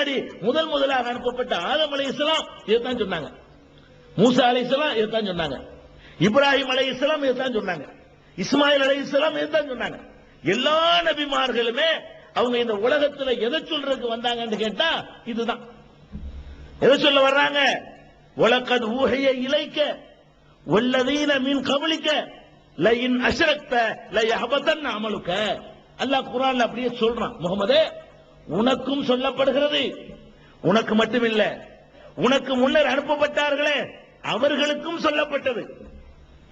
முன்னாடி முதல் முதலாக அனுப்பப்பட்ட ஆதம் அலை இஸ்லாம் இதைத்தான் சொன்னாங்க. மூசா அலை இஸ்லாம் இதைத்தான் சொன்னாங்க. இப்ராஹிம் அலை இஸ்லாம் இதைத்தான் சொன்னாங்க. இஸ்மாயில் அலை இஸ்லாம் இதைத்தான் சொன்னாங்க. எல்லா நபிமார்களுமே அவங்க இந்த உலகத்துல எதை சொல்றதுக்கு வந்தாங்கன்னு கேட்டா இதுதான். எதை சொல்ல வர்றாங்க? உலகத் ஊகைய இலைக்க வல்லதீன மின் கபலிக்க லயின் அஷ்ரக்த லயஹபதன் அமலுக்க. அல்லாஹ் குரான் அப்படியே சொல்றான். முகமதே உனக்கும் சொல்லப்படுகிறது. உனக்கு மட்டுமில்ல உனக்கு முன்னர் அனுப்பப்பட்டார்களே அவர்களுக்கும் சொல்லப்பட்டது.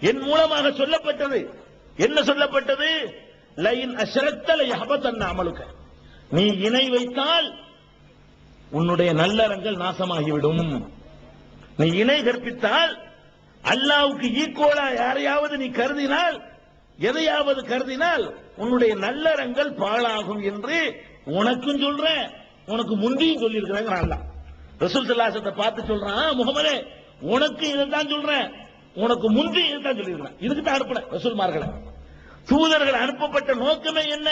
என் மூலமாக சொல்லப்பட்டது. என்ன சொல்லப்பட்டது? லைன் அஷ்ரக்த லயஹபதன் அமலுக்க நீ இணை வைத்தால் உன்னுடைய நல்லறங்கள் நாசமாகிவிடும். நீ இணை கற்பித்தால் அல்லாவுக்கு ஈக்குவலா யாரையாவது நீ கருதினால் எதையாவது கருதினால் உன்னுடைய நல்லறங்கள் பாழாகும் என்று உனக்கும் சொல்றேன் உனக்கு முந்தியும் சொல்லியிருக்கிறாங்க அல்லாஹ் ரசூல் சல்லாசத்தை பார்த்து சொல்றான் முகமதே உனக்கு இதைத்தான் சொல்றேன் உனக்கு முந்தி இதைத்தான் சொல்லியிருக்கிறேன். இதுக்கு தான் அனுப்புனேன் ரசூல்மார்களை. தூதர்கள் அனுப்பப்பட்ட நோக்கமே என்ன?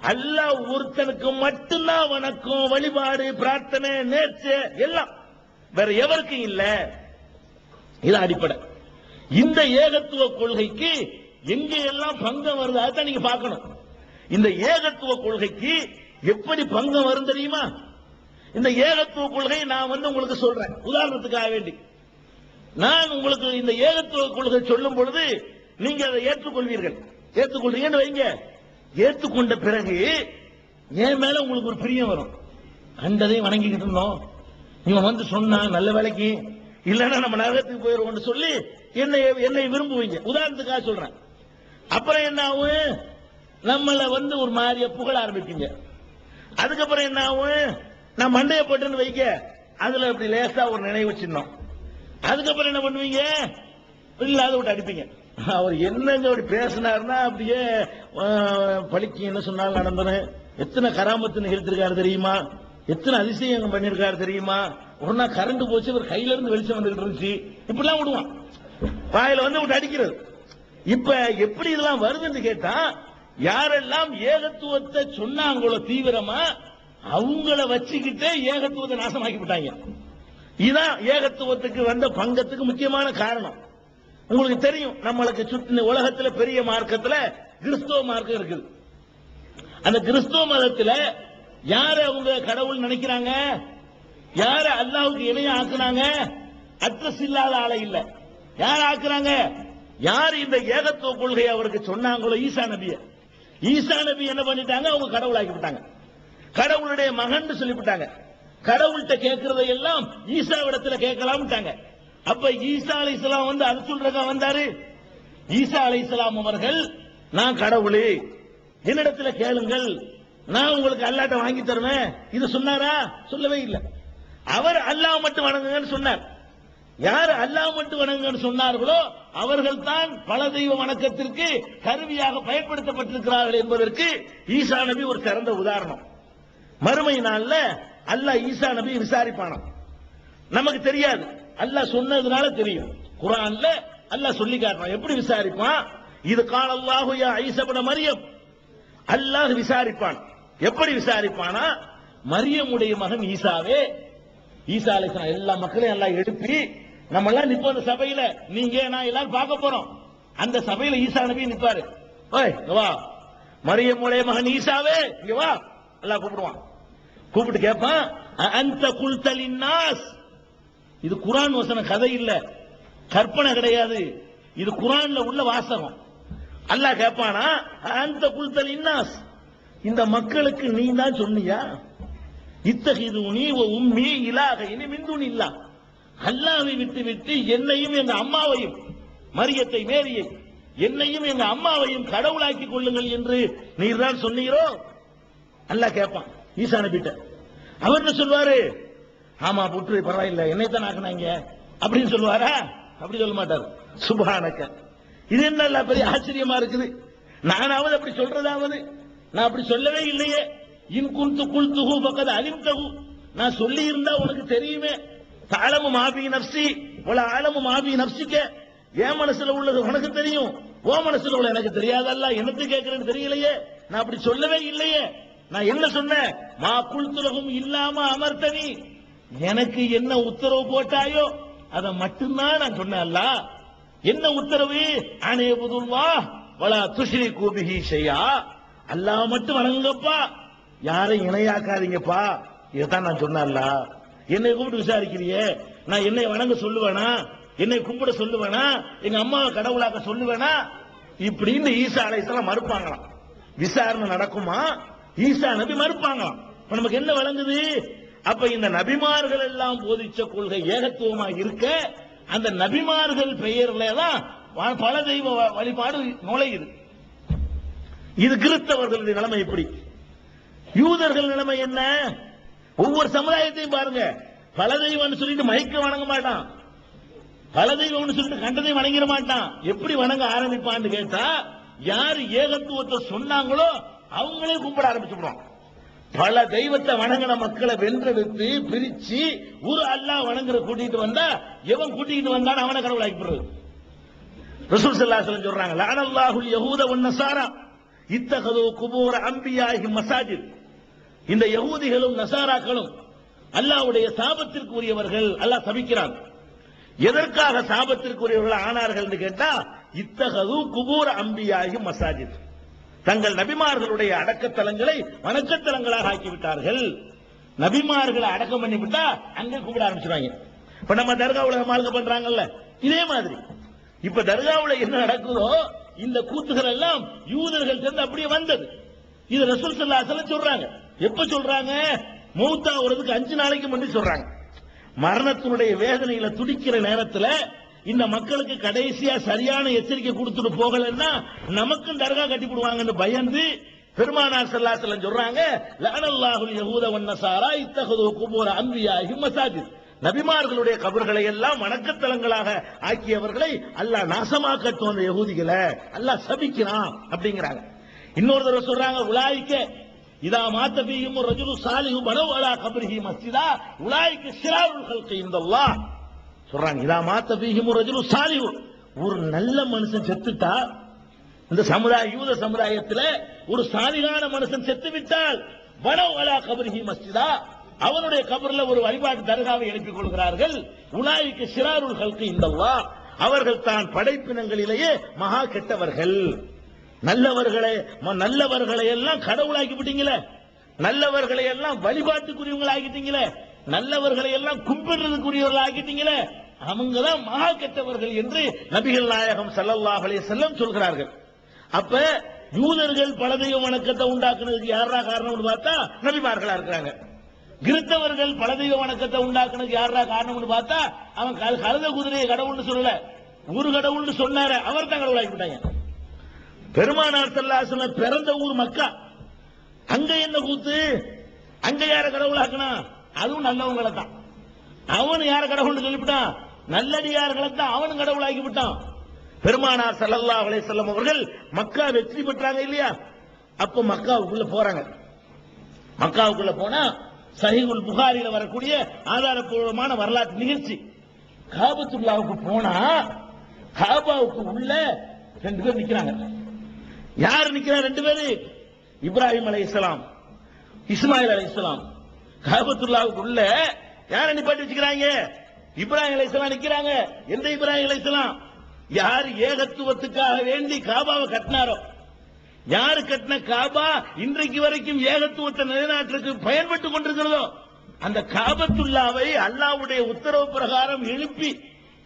அல்ல ஒருத்தனுக்கு மட்டும்தான் வணக்கம் வழிபாடு பிரார்த்தனை நேர்ச்சி எல்லாம். வேற எவருக்கும் இல்ல. இது அடிப்படை. இந்த ஏகத்துவ கொள்கைக்கு எங்க எல்லாம் பங்கம் வருது அதான் நீங்க பார்க்கணும். இந்த ஏகத்துவ கொள்கைக்கு எப்படி பங்கம் வரும் தெரியுமா? இந்த ஏகத்துவ கொள்கை நான் வந்து உங்களுக்கு சொல்றேன். உதாரணத்துக்காக வேண்டி. நான் உங்களுக்கு இந்த ஏகத்துவ கொள்கை சொல்லும் பொழுது நீங்க அதை ஏற்றுக்கொள்வீர்கள். ஏற்றுக்கொள்றீங்கன்னு வைங்க. ஏற்றுக்கொண்ட பிறகு என் மேல உங்களுக்கு ஒரு பிரியம் வரும். கண்டதையும் வணங்கிக்கிட்டு இருந்தோம். இவன் வந்து சொன்னா நல்ல வேலைக்கு இல்லைன்னா நம்ம நரகத்துக்கு போயிருவோம்னு சொல்லி என்னை என்னை விரும்புவீங்க. உதாரணத்துக்காக சொல்றேன். அப்புறம் என்ன ஆகும்? நம்மளை வந்து ஒரு மாதிரிய புகழ ஆரம்பிப்பீங்க. அதுக்கப்புறம் என்ன ஆகும்? நான் மண்டையை போட்டுன்னு வைக்க அதுல அப்படி லேசா ஒரு நினைவு சின்னம். அதுக்கப்புறம் என்ன பண்ணுவீங்க? இல்லாத விட்டு அடிப்பீங்க. அவர் என்னங்க அப்படி பேசினாருன்னா அப்படியே பழிக்கு என்ன சொன்னாலும் நடந்தன எத்தனை கராமத்து நிகழ்த்திருக்காரு தெரியுமா? எத்தனை அதிசயம் பண்ணிருக்காரு தெரியுமா? ஒன்னா கரண்ட் போச்சு இவர் கையில இருந்து வெளிச்சம் வந்துகிட்டு இருந்துச்சு. இப்படிலாம் விடுவான். வாயில வந்து விட்டு அடிக்கிறது. இப்ப எப்படி இதெல்லாம் வருதுன்னு கேட்டா யாரெல்லாம் ஏகத்துவத்தை சொன்னாங்களோ தீவிரமா அவங்கள வச்சுக்கிட்டே ஏகத்துவத்தை நாசமாக்கி விட்டாங்க. இதான் ஏகத்துவத்துக்கு வந்த பங்கத்துக்கு முக்கியமான காரணம். உங்களுக்கு தெரியும் நம்மளுக்கு சுற்றின உலகத்துல பெரிய மார்க்கத்துல கிறிஸ்துவ மார்க்கம் இருக்குது. அந்த கிறிஸ்துவ மதத்துல யார அவங்க கடவுள் நினைக்கிறாங்க? யார அல்லாவுக்கு இணைய ஆக்குனாங்க? அட்ரஸ் இல்லாத ஆளை இல்ல. யார் ஆக்குறாங்க? யார் இந்த ஏகத்துவ கொள்கையை அவருக்கு சொன்னாங்களோ ஈசா நபிய? ஈசா நபி என்ன பண்ணிட்டாங்க? அவங்க கடவுளாக்கி விட்டாங்க கடவுளுடைய மகன் சொல்லிவிட்டாங்க. கடவுள்கிட்ட கேட்கறதை எல்லாம் ஈசாவிடத்துல கேட்கலாம்ட்டாங்க. அப்ப ஈசா அலைஹிஸ்ஸலாம் வந்து அது சொல்றதா வந்தாரு? ஈசா அலைஹிஸ்ஸலாம் அவர்கள் நான் கடவுளே என்னிடத்துல கேளுங்கள். நான் உங்களுக்கு அல்லாட்ட வாங்கி தருவேன். இது சொன்னாரா? சொல்லவே இல்லை. அவர் அல்லாஹ் மட்டும் வணங்குங்கன்னு சொன்னார். யார் அல்லாஹ் மட்டும் வணங்குங்கன்னு சொன்னார்களோ அவர்கள் தான் பல தெய்வ வணக்கத்திற்கு கருவியாக பயன்படுத்தப்பட்டிருக்கிறார்கள் என்பதற்கு ஈசா நபி ஒரு சிறந்த உதாரணம். மறுமை நாள்ல அல்லாஹ் ஈசா நபி விசாரிப்பானாம். நமக்கு தெரியாது. அல்லாஹ் சொன்னதுனால தெரியும். குரான்ல அல்லாஹ் சொல்லி காட்டுறான். எப்படி விசாரிப்பான்? இது கால அல்லாஹு யா ஐசபட மரியம். அல்லாஹ் விசாரிப்பான். எப்படி விசாரிப்பானா? மரியமுடைய மகன் ஈசாவே. ஈசா அலைஹிஸ்ஸலாம் எல்லா மக்களையும் எல்லாம் எழுப்பி நம்ம எல்லாம் நிப்போம் அந்த சபையில. நீங்க நான் எல்லாரும் பார்க்க போறோம். அந்த சபையில ஈசா நபி நிப்பாரு. ஓய் இங்க வா. மரியமுடைய மகன் ஈசாவே இங்க வா. எல்லாம் கூப்பிடுவான். கூப்பிட்டு கேட்பான் "அ- அந்த குல்தலின் நாஸ் இது குரான் வசன கதை இல்ல. கற்பனை கிடையாது. இது குரான்ல உள்ள வாசகம். அல்லாஹ் கேட்பானா அந்த குல்தல் இன்னாஸ். இந்த மக்களுக்கு நீ தான் சொன்னியா? இத்தகைது நீ உம்மி இலாக இனி மிந்துன் இல்லா அல்லாவை விட்டு விட்டு என்னையும் எங்க அம்மாவையும் மரியத்தை மேரியை என்னையும் எங்க அம்மாவையும் கடவுளாக்கி கொள்ளுங்கள் என்று நீர் தான் சொன்னீரோ? அல்ல கேட்பான் ஈசா நபிட்ட அவர் என்ன சொல்வாரு? ஆமா புற்று பரவாயில்ல என்னை தான் அப்படின்னு சொல்லுவாரா? அப்படி சொல்ல மாட்டார். சுபானக்க. இது என்ன பெரிய ஆச்சரியமா இருக்குது. நானாவது அப்படி சொல்றதாவது. நான் அப்படி சொல்லவே இல்லையே. இன் குந்து குல்துகு பக்கத்து அலிம்தகு நான் சொல்லி இருந்தா உனக்கு தெரியுமே. தாளமு மாபி நப்சி உல ஆழமு மாபி நப்சிக்க என் மனசுல உள்ளது உனக்கு தெரியும். ஓ மனசுல உள்ள எனக்கு தெரியாதல்ல என்னத்து கேட்கறேன்னு தெரியலையே. நான் அப்படி சொல்லவே இல்லையே. நான் என்ன சொன்னேன்? மா குழுத்துலகம் இல்லாம அமர்த்தனி. எனக்கு என்ன உத்தரவு போட்டாயோ அதை மட்டும்தான் நான் சொன்னேன் என்ன உத்தரவு? அனே புதுல்வா வளா துஷ்ரி கூபிகி செய்யா அல்லாஹ் மட்டும் வணங்குங்கப்பா. யாரை இணையாக்காதீங்கப்பா. இதைத்தான் நான் சொன்னேன்ல என்னை கூப்பிட்டு விசாரிக்கிறியே? நான் என்னை வணங்க சொல்லுவேனா? என்னை கும்பிட சொல்லுவேனா? எங்க அம்மாவை கடவுளாக்க சொல்லுவேனா? இப்படின்னு ஈசா அலைசலாம் மறுப்பாங்களாம். விசாரணை நடக்குமா? ஈசா நபி மறுப்பாங்களாம். இப்ப நமக்கு என்ன வழங்குது அப்ப இந்த நபிமார்கள் எல்லாம் போதிச்ச கொள்கை ஏகத்துவமா இருக்க அந்த நபிமார்கள் பெயர்ல தான் பல தெய்வ வ- வழிபாடு நுழையுது. இது கிறிஸ்தவர்களுடைய நிலைமை எப்படி? யூதர்கள் நிலைமை என்ன? ஒவ்வொரு சமுதாயத்தையும் பாருங்க. பல தெய்வம்னு சொல்லிட்டு மயக்க வணங்க மாட்டான். பல தெய்வம்னு சொல்லிட்டு கண்டதையும் வணங்கிட மாட்டான். எப்படி வணங்க ஆரம்பிப்பான்னு கேட்டா யார் ஏகத்துவத்தை சொன்னாங்களோ அவங்களே கும்பிட ஆரம்பிச்சுடுவான். பல தெய்வத்தை வணங்கின மக்களை வென்றெடுத்து பிரிச்சு ஒரு அல்லாஹ் வணங்குற கூட்டிட்டு வந்தா எவன் கூட்டிட்டு வந்தான் அவனை கடவுள் போடுறது ரசூல் ஸல்லல்லாஹு சொல்றாங்க லானல்லாஹுல் யகூத வன் இத்தகதோ இத்தகது குபூர அன்பியாஹி மசாஜித் இந்த யகூதிகளும் நசாராக்களும் அல்லாஹ்வுடைய சாபத்திற்கு உரியவர்கள் அல்லாஹ் சபிக்கிறான். எதற்காக சாபத்திற்கு உரியவர்கள் ஆனார்கள் என்று கேட்டா இத்தகது குபூர அம்பியாகி மசாஜித். தங்கள் நபிமார்களுடைய அடக்கத்தலங்களை வணக்கத்தலங்களாக ஆக்கிவிட்டார்கள். நபிமார்களை அடக்கம் பண்ணி விட்டா அங்க கூப்பிட ஆரம்பிச்சிருவாங்க. இப்ப நம்ம தர்கா உலக மார்க்க பண்றாங்கல்ல இதே மாதிரி. இப்ப தர்காவுல என்ன நடக்குதோ இந்த கூத்துகள் எல்லாம் யூதர்கள் சேர்ந்து அப்படியே வந்தது. இது ரசூல் ஸல்லல்லாஹு சொல்றாங்க. எப்ப சொல்றாங்க? மௌத்தா வரதுக்கு அஞ்சு நாளைக்கு முன்னாடி சொல்றாங்க. மரணத்தினுடைய வேதனையில துடிக்கிற நேரத்துல இந்த மக்களுக்கு கடைசியா சரியான எச்சரிக்கை கொடுத்துட்டு போகலன்னா நமக்கும் தர்கா கட்டி விடுவாங்கன்னு பயந்து பெருமானார் செல்லாசலம் சொல்றாங்க லஅனல்லாஹுல் யகூத வன் நஸாரா இத்தகது குபூர அன்பியாஹி மசாஜித். நபிமார்களுடைய கபர்களை எல்லாம் வணக்கத்தலங்களாக ஆக்கியவர்களை அல்லாஹ் நாசமாக்கட்டும் அந்த யகூதிகளை. அல்லாஹ் சபிக்கிறான் அப்படிங்கிறாங்க. இன்னொரு தடவை சொல்றாங்க உலாய்க்க இதா மாத்த பீயும் ரஜுலு சாலிஹு பனவ் அலா கபரிஹி மஸ்ஜிதா உலாய்க்கு சிராருல் ஹல்கி இந்தல்லா சொல்றாங்க இதா மாத்த பீயும் ரஜுலு சாலிஹு ஒரு நல்ல மனுஷன் செத்துட்டா இந்த சமுதாய யூத சமுதாயத்தில் ஒரு சாலிகான மனுஷன் செத்து விட்டால் வனவ் அலா கபரிஹி மஸ்ஜிதா. அவனுடைய கபர்ல ஒரு வழிபாட்டு தர்காவை எழுப்பிக் கொள்கிறார்கள். உலாய்க்கு சிராருல் ஹல்கி இந்தல்லா அவர்கள் தான் படைப்பினங்களிலேயே மகா கெட்டவர்கள். நல்லவர்களை நல்லவர்களை எல்லாம் கடவுளாக்கி விட்டீங்களே நல்லவர்களை எல்லாம் வழிபாட்டுக்குரியவங்களை ஆகிட்டீங்களே நல்லவர்களை எல்லாம் கும்பிடுறதுக்குரியவர்கள் ஆகிட்டீங்களே அவங்க தான் மகா கெட்டவர்கள் என்று நபிகள் நாயகம் ஸல்லல்லாஹு அலைஹி செல்லம் சொல்கிறார்கள். அப்ப யூதர்கள் பல தெய்வ வணக்கத்தை உண்டாக்குனதுக்கு யாரா காரணம்னு பார்த்தா நபிமார்களா இருக்கிறாங்க. கிறிஸ்தவர்கள் பல தெய்வ வணக்கத்தை உண்டாக்குனதுக்கு யாரா காரணம்னு பார்த்தா அவன் கழுத குதிரையை கடவுள்னு சொல்லல. ஒரு கடவுள்னு சொன்னார அவர் தான் கடவுளாக்கி விட்டாங்க பெருமானார் ஸல்லல்லாஹு பிறந்த ஊர் மக்கா. அங்க என்ன கூத்து? அங்க யார கடவுளாக்குனா அதுவும் நல்லவங்களை தான். அவன் யார கடவுள்னு சொல்லிவிட்டான்? நல்லடியார்களை தான் அவனும் கடவுளாக்கி விட்டான். பெருமானார் சல்லல்லா அலே செல்லம் அவர்கள் மக்கா வெற்றி பெற்றாங்க இல்லையா? அப்ப மக்காவுக்குள்ள போறாங்க. மக்காவுக்குள்ள போனா சஹிகுல் புகாரில வரக்கூடிய ஆதாரப்பூர்வமான வரலாற்று நிகழ்ச்சி. காபத்துல்லாவுக்கு போனா காபாவுக்கு உள்ள ரெண்டு பேர் நிக்கிறாங்க. யார் நிக்கிறா ரெண்டு பேரு? இப்ராஹிம் அலை இஸ்லாம் இஸ்மாயில் அலை காபத்துல்லாவுக்கு உள்ள யார நிப்பாட்டி வச்சுக்கிறாங்க? இப்ராஹிம் அலைஹிஸ்ஸலாம் நிக்கிறாங்க எந்த இப்ராஹிம் அலைஹிஸ்ஸலாம் யார் ஏகத்துவத்துக்காக வேண்டி காபாவை கட்டினாரோ? யார் கட்டின காபா இன்றைக்கு வரைக்கும் ஏகத்துவத்தை நிலைநாட்டுக்கு பயன்பட்டு கொண்டிருக்கிறதோ? அந்த காபத்துல்லாவை அல்லாவுடைய உத்தரவு பிரகாரம் எழுப்பி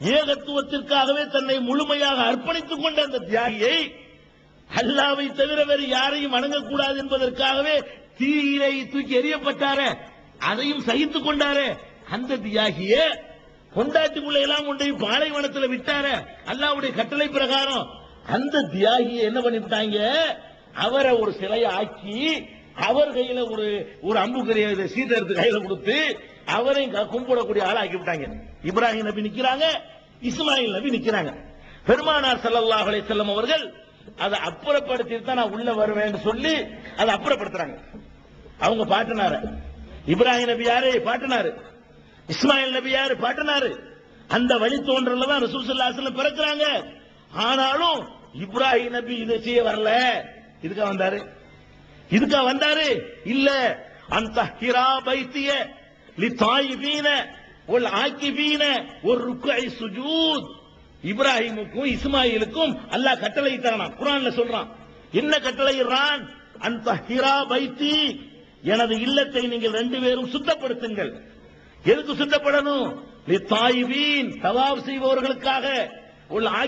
ஏகத்துவத்திற்காகவே தன்னை முழுமையாக அர்ப்பணித்துக் கொண்ட அந்த தியாகியை அல்லாவை தவிர வேறு யாரையும் வணங்கக்கூடாது என்பதற்காகவே தீயிலை தூக்கி எறியப்பட்டார அதையும் சகித்துக் கொண்டாரே. அந்த தியாகிய கொண்டாட்டிக்குள்ள எல்லாம் கொண்டு பாலைவனத்தில் பாலைவனத்துல விட்டாரே அல்லாவுடைய கட்டளை பிரகாரம். அந்த தியாகிய என்ன பண்ணிவிட்டாங்க? அவரை ஒரு சிலையை ஆக்கி அவர் கையில ஒரு ஒரு அம்புக்கரிய சீதரத்து கையில கொடுத்து அவரையும் க- கும்பிடக்கூடிய ஆளா ஆக்கி விட்டாங்க இப்ராஹிம் நபி நிக்கிறாங்க இஸ்மாயில் நபி நிக்கிறாங்க. பெருமானார் ஸல்லல்லாஹு அலைஹி அவர்கள் அதை அப்புறப்படுத்தி தான் நான் உள்ள வருவேன் சொல்லி அதை அப்புறப்படுத்துறாங்க. அவங்க பாட்டினார. இப்ராஹிம் நபி யாரு? பாட்டினாரு. இஸ்மாயில் நபி யாரு? பாட்டினாரு. அந்த வழி தோன்றல தான் ரசூல் பிறக்கிறாங்க பிறக்குறாங்க. ஆனாலும் இப்ராஹிம் நபி இதை செய்ய வரல. இதுக்கா வந்தாரு? இதுக்கா வந்தாரு? இல்ல. அந்த ஹிரா பைத்திய லி ஒரு ஆக்கிபீன ஒரு ருக்கை சுஜூத். இப்ராஹிமுக்கும் இஸ்மாயிலுக்கும் அல்லாஹ் கட்டளை தரான் குரான்ல சொல்றான் என்ன கட்டளை அந்த ஹிரா பைத்தி எனது இல்லத்தை நீங்கள் ரெண்டு பேரும் சுத்தப்படுத்துங்கள். எதுக்கு சுத்தப்படணும்? தவாப் செய்பவர்களுக்காக. உள்ள